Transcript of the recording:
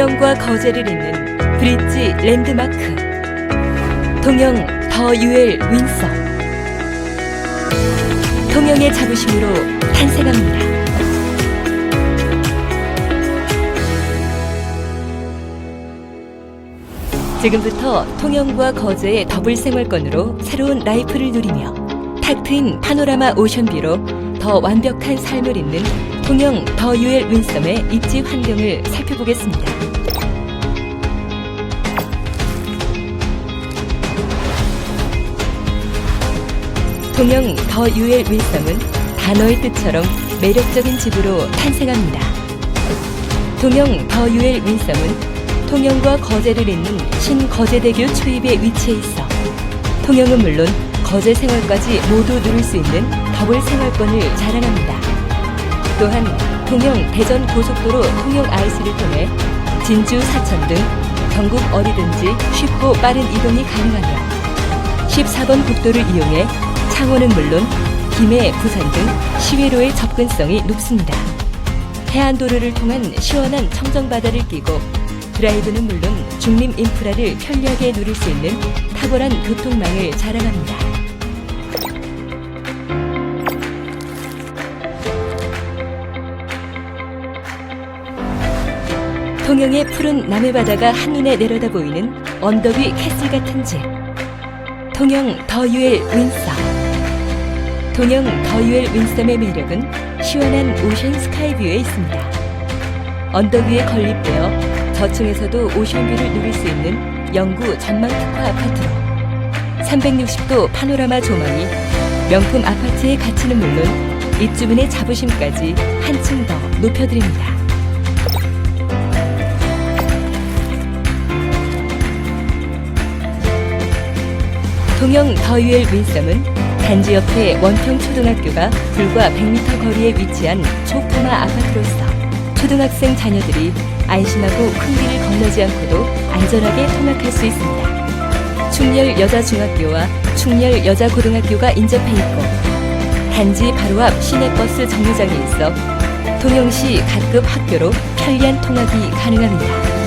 통영과 거제를 잇는 브릿지 랜드마크 통영 더 유엘 윈서 통영의 자부심으로 탄생합니다. 지금부터 통영과 거제의 더블 생활권으로 새로운 라이프를 누리며 탁 트인 파노라마 오션뷰로 더 완벽한 삶을 잇는 통영 더 유엘 윈섬의 입지 환경을 살펴보겠습니다. 통영 더 유엘 윈섬은 단어의 뜻처럼 매력적인 집으로 탄생합니다. 통영 더 유엘 윈섬은 통영과 거제를 잇는 신거제대교 초입에 위치해 있어 통영은 물론 거제 생활까지 모두 누릴 수 있는 더블 생활권을 자랑합니다. 또한 통영 대전 고속도로 통영 IC를 통해 진주 사천 등 전국 어디든지 쉽고 빠른 이동이 가능하며 14번 국도를 이용해 창원은 물론 김해, 부산 등 시외로의 접근성이 높습니다. 해안도로를 통한 시원한 청정바다를 끼고 드라이브는 물론 중림 인프라를 편리하게 누릴 수 있는 탁월한 교통망을 자랑합니다. 통영의 푸른 남해 바다가 한눈에 내려다 보이는 언덕 위 캐슬 같은 집. 통영 더유엘 윈섬. 통영 더유엘 윈섬의 매력은 시원한 오션 스카이 뷰에 있습니다. 언덕 위에 건립되어 저층에서도 오션뷰를 누릴 수 있는 영구 전망 특화 아파트로 360도 파노라마 조망이 명품 아파트의 가치는 물론 입주민의 자부심까지 한층 더 높여드립니다. 통영 더유엘 윈섬은 단지 옆에 원평 초등학교가 불과 100m 거리에 위치한 초품화 아파트로서 초등학생 자녀들이 안심하고 큰 길을 건너지 않고도 안전하게 통학할 수 있습니다. 충렬 여자중학교와 충렬 여자고등학교가 인접해 있고 단지 바로 앞 시내버스 정류장에 있어 통영시 각급 학교로 편리한 통학이 가능합니다.